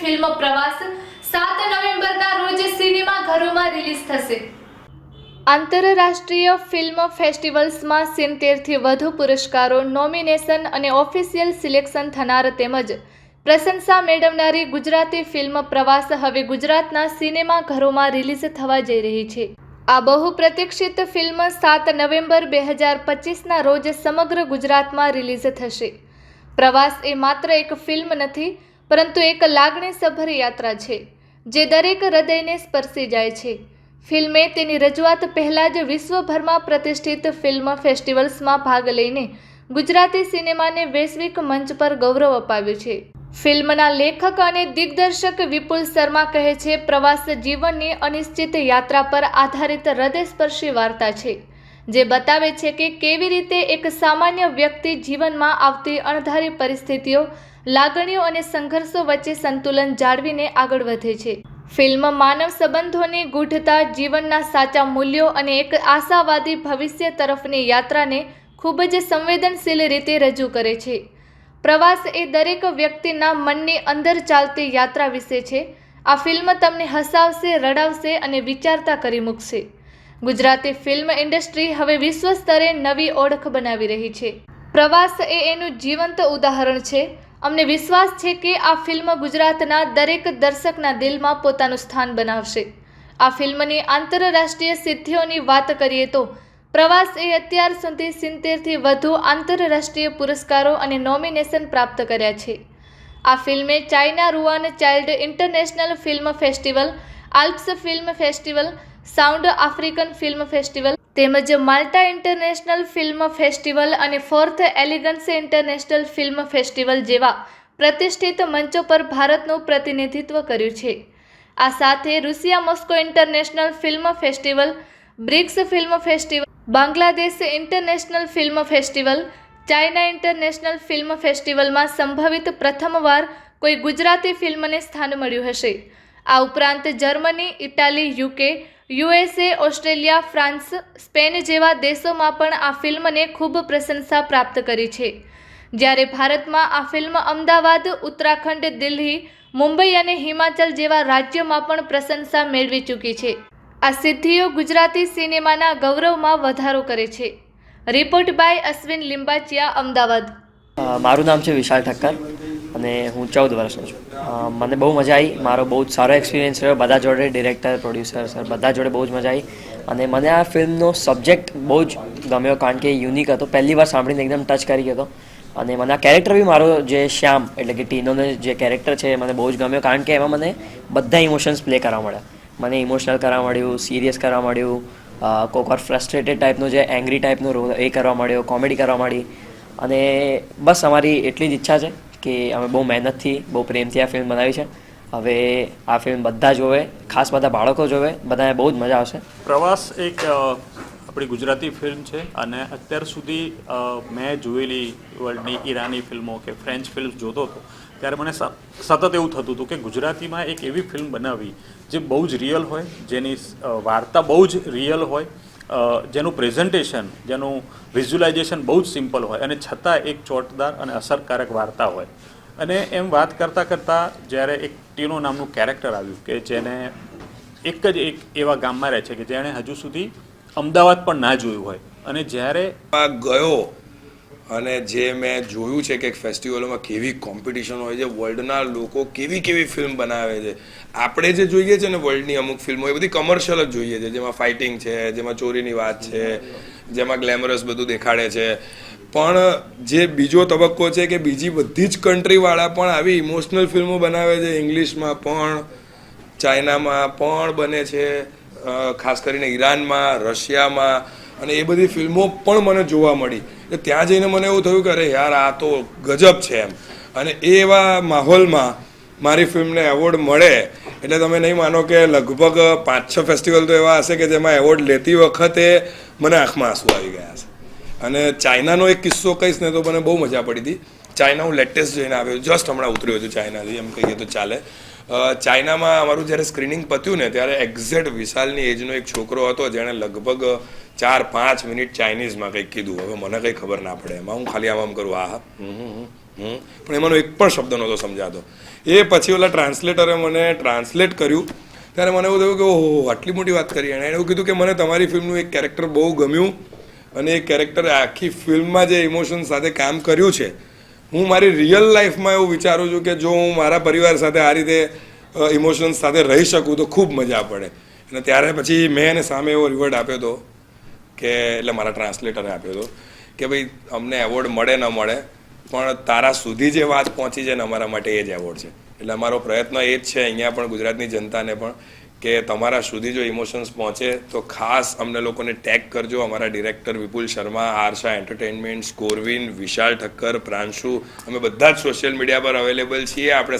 Film પ્રવાસ સાત નવેમ્બરના રોજ સિનેમા ઘરોમાં રિલીઝ થશે. આંતરરાષ્ટ્રીય ફિલ્મ ફેસ્ટિવલ્સમાં સિત્તેરથી વધુ પુરસ્કારો, નોમિનેશન અને ઓફિશિયલ સિલેક્શન થનાર તેમજ પ્રશંસા મેળવનારી ગુજરાતી ફિલ્મ પ્રવાસ હવે ગુજરાતના સિનેમા ઘરોમાં રિલીઝ થવા જઈ રહી છે. આ બહુ પ્રતિક્ષિત ફિલ્મ સાત નવેમ્બર બે હજાર પચીસના રોજ સમગ્ર ગુજરાતમાં રિલીઝ થશે. પ્રવાસ એ માત્ર એક ફિલ્મ નથી પરંતુ એક લાગણીસભર યાત્રા છે, જે દરેક હૃદયને સ્પર્શી જાય છે. ફિલ્મે તેની રજૂઆત પહેલાં જ વિશ્વભરમાં પ્રતિષ્ઠિત ફિલ્મ ફેસ્ટિવલ્સમાં ભાગ લઈને ગુજરાતી સિનેમાને વૈશ્વિક મંચ પર ગૌરવ અપાવ્યું છે. ફિલ્મના લેખક અને દિગ્દર્શક વિપુલ શર્મા કહે છે, પ્રવાસ જીવનની અનિશ્ચિત યાત્રા પર આધારિત હૃદયસ્પર્શી વાર્તા છે. જે બતાવે છે કે કેવી રીતે એક સામાન્ય વ્યક્તિ જીવનમાં આવતી અણધારી પરિસ્થિતિઓ, લાગણીઓ અને સંઘર્ષો વચ્ચે સંતુલન જાળવીને આગળ વધે છે. ફિલ્મ માનવ સંબંધોની ગૂઢતા, જીવનના સાચા મૂલ્યો અને એક આશાવાદી ભવિષ્ય તરફની યાત્રાને ખૂબ જ સંવેદનશીલ રીતે રજૂ કરે છે. પ્રવાસ એ દરેક વ્યક્તિના મનની અંદર ચાલતી યાત્રા વિશે છે. આ ફિલ્મ તમને હસાવશે, રડાવશે અને વિચારતા કરી મૂકશે. ગુજરાતી ફિલ્મ ઇન્ડસ્ટ્રી હવે વિશ્વ સ્તરે નવી ઓળખ બનાવી રહી છે. પ્રવાસ એ એનું જીવંત ઉદાહરણ છે. અમને વિશ્વાસ છે કે આ ફિલ્મ ગુજરાતના દરેક દર્શકના દિલમાં પોતાનું સ્થાન બનાવશે. આ ફિલ્મની આંતરરાષ્ટ્રીય સિદ્ધિઓની વાત કરીએ તો, પ્રવાસ એ અત્યાર સુધી સિત્તેરથી વધુ આંતરરાષ્ટ્રીય પુરસ્કારો અને નોમિનેશન પ્રાપ્ત કર્યા છે. આ ફિલ્મે China રૂઆન child international film festival, Alps film festival sound African film festival તેમજ માલ્ટા ઇન્ટરનેશનલ ફિલ્મ ફેસ્ટિવલ અને fourth elegance international film festival જેવા પ્રતિષ્ઠિત મંચો પર ભારતનું પ્રતિનિધિત્વ કર્યું છે. આ સાથે Russia Moscow international film festival, BRICS film festival, Bangladesh international film festival, China international film ફેસ્ટિવલમાં સંભવિત પ્રથમવાર કોઈ ગુજરાતી ફિલ્મને સ્થાન મળ્યું હશે. આ ઉપરાંત Germany, Italy UK USA, Australia, France, Spain જેવા દેશોમાં પણ આ ફિલ્મને ખૂબ પ્રશંસા પ્રાપ્ત કરી છે. જ્યારે ભારતમાં આ ફિલ્મ અમદાવાદ, ઉત્તરાખંડ, દિલ્હી, મુંબઈ અને હિમાચલ જેવા રાજ્યોમાં પણ પ્રશંસા મેળવી ચૂકી છે. આ સિદ્ધિઓ ગુજરાતી સિનેમાના ગૌરવમાં વધારો કરે છે. Report by Ashwin Limbachiya, Ahmedabad. મારું નામ છે વિશાલ ઠક્કર. અને હું ચૌદ વર્ષનો છું. મને બહુ મજા આવી મારો બહુ જ સારો એક્સપિરિયન્સ રહ્યો. બધા જોડે ડિરેક્ટર પ્રોડ્યુસર સર બધા જોડે બહુ જ મજા આવી અને મને આ ફિલ્મનો સબ્જેક્ટ બહુ જ ગમ્યો કારણ કે યુનિક હતો. પહેલી વાર સાંભળીને એકદમ ટચ કરી ગયો હતો. અને મને આ કેરેક્ટર બી મારો જે શ્યામ, એટલે કે ટીનોનો જે કેરેક્ટર છે એ મને બહુ જ ગમ્યો કારણ કે એમાં મને બધા ઇમોશન્સ પ્લે કરવા મળ્યા. મને ઇમોશનલ કરવા મળ્યું સિરિયસ કરવા મળ્યું કોક વાર ફ્રસ્ટ્રેટેડ ટાઈપનો જે એંગ્રી ટાઈપનો રોલ એ કરવા મળ્યો કોમેડી કરવા મળી. અને બસ અમારી એટલી જ ઈચ્છા છે. કે અમે બહુ મહેનતથી બહુ પ્રેમથી આ ફિલ્મ બનાવી છે. હવે આ ફિલ્મ બધા જોવે, ખાસ બધા બાળકો જોવે, બધાને બહુ જ મજા આવશે. પ્રવાસ એક આપણી ગુજરાતી ફિલ્મ છે અને અત્યાર સુધી મેં જોયેલી વર્લ્ડની ઈરાની ફિલ્મો કે ફ્રેન્ચ ફિલ્મ જોતો હતો. ત્યારે મને સતત એવું થતું હતું કે ગુજરાતીમાં એક એવી ફિલ્મ બનાવી જે બહુ જ રિયલ હોય, જેની વાર્તા બહુ જ રિયલ હોય જેનું પ્રેઝન્ટેશન જેનું વિઝ્યુલાઇઝેશન બહુ જ સિમ્પલ હોય અને છતાં એક ચોટદાર અને અસરકારક વાર્તા હોય. અને એમ વાત કરતાં કરતાં જ્યારે એક ટીનો નામનું કેરેક્ટર આવ્યું કે જેને એક જ એક એવા ગામમાં રહે છે કે જેણે હજુ સુધી અમદાવાદ પણ ના જોયું હોય. અને જ્યારે આ ગયો અને જે મેં જોયું છે કે ફેસ્ટિવલોમાં કેવી કોમ્પિટિશન હોય છે વર્લ્ડના લોકો કેવી કેવી ફિલ્મ બનાવે છે. આપણે જે જોઈએ છે ને વર્લ્ડની અમુક ફિલ્મો એ બધી કમર્શિયલ જ જોઈએ છે. જેમાં ફાઇટિંગ છે, જેમાં ચોરીની વાત છે, જેમાં ગ્લેમરસ બધું દેખાડે છે. પણ જે બીજો તબક્કો છે કે બીજી બધી જ કન્ટ્રીવાળા પણ આવી ઇમોશનલ ફિલ્મો બનાવે છે ઇંગ્લિશમાં પણ ચાઇનામાં પણ બને છે ખાસ કરીને ઈરાનમાં રશિયામાં અને એ બધી ફિલ્મો પણ મને જોવા મળી. એટલે ત્યાં જઈને મને એવું થયું કે અરે યાર, આ તો ગજબ છે એમ. અને એ એવા માહોલમાં મારી ફિલ્મને એવોર્ડ મળે, એટલે તમે નહીં માનો કે લગભગ પાંચ છ ફેસ્ટિવલ તો એવા હશે કે જેમાં એવોર્ડ લેતી વખતે મને આંખમાં આંસુ આવી ગયા છે અને ચાઇનાનો એક કિસ્સો કહીશ ને તો મને બહુ મજા પડી હતી. ચાઇના હું લેટેસ્ટ જઈને આવ્યો, જસ્ટ હમણાં ઉતર્યો છું ચાઇનાથી, એમ કહીએ તો ચાલે. ચાઇનામાં અમારું જ્યારે સ્ક્રીનિંગ પત્યું ને ત્યારે એક્ઝેક્ટ વિશાલની એજનો એક છોકરો હતો જેણે લગભગ ચાર, પાંચ મિનિટ ચાઇનીઝમાં કંઈક કીધું. હવે મને કંઈ ખબર ના પડે. એમાં હું ખાલી આમ આમ કરું. આ. પણ એમાંનો એક પણ શબ્દ નહોતો સમજાતો. એ પછી ઓલા ટ્રાન્સલેટરે મને ટ્રાન્સલેટ કર્યું. ત્યારે મને એવું થયું કે, ઓહો આટલી મોટી વાત કરી એણે. એવું કીધું કે, મને તમારી ફિલ્મનું એક કેરેક્ટર બહુ ગમ્યું અને એ કેરેક્ટરે આખી ફિલ્મમાં જે ઇમોશન સાથે કામ કર્યું છે હું મારી રિયલ લાઈફમાં એવું વિચારું છું કે જો હું મારા પરિવાર સાથે આ રીતે ઇમોશન્સ સાથે રહી શકું તો ખૂબ મજા પડે. અને ત્યારે પછી મેં એને સામે એવો રિવોર્ડ આપ્યો હતો કે, એટલે મારા ટ્રાન્સલેટરે આપ્યો હતો કે ભાઈ, અમને એવોર્ડ મળે ન મળે, પણ તારા સુધી જે વાત પહોંચી છે ને અમારા માટે એ જ એવોર્ડ છે. એટલે અમારો પ્રયત્ન એ જ છે, અહીંયા પણ ગુજરાતની જનતાને પણ કે તમારા સુધી જો ઇમોશન્સ પહોંચે તો ખાસ અમને લોકોને ટેગ કરજો. અમારા ડિરેક્ટર વિપુલ શર્મા, આરશા એન્ટરટેનમેન્ટ સ્કોરવિન વિશાલ ઠક્કર, પ્રાંશુ. અમે બધા જ સોશિયલ મીડિયા પર અવેલેબલ છીએ. આપણે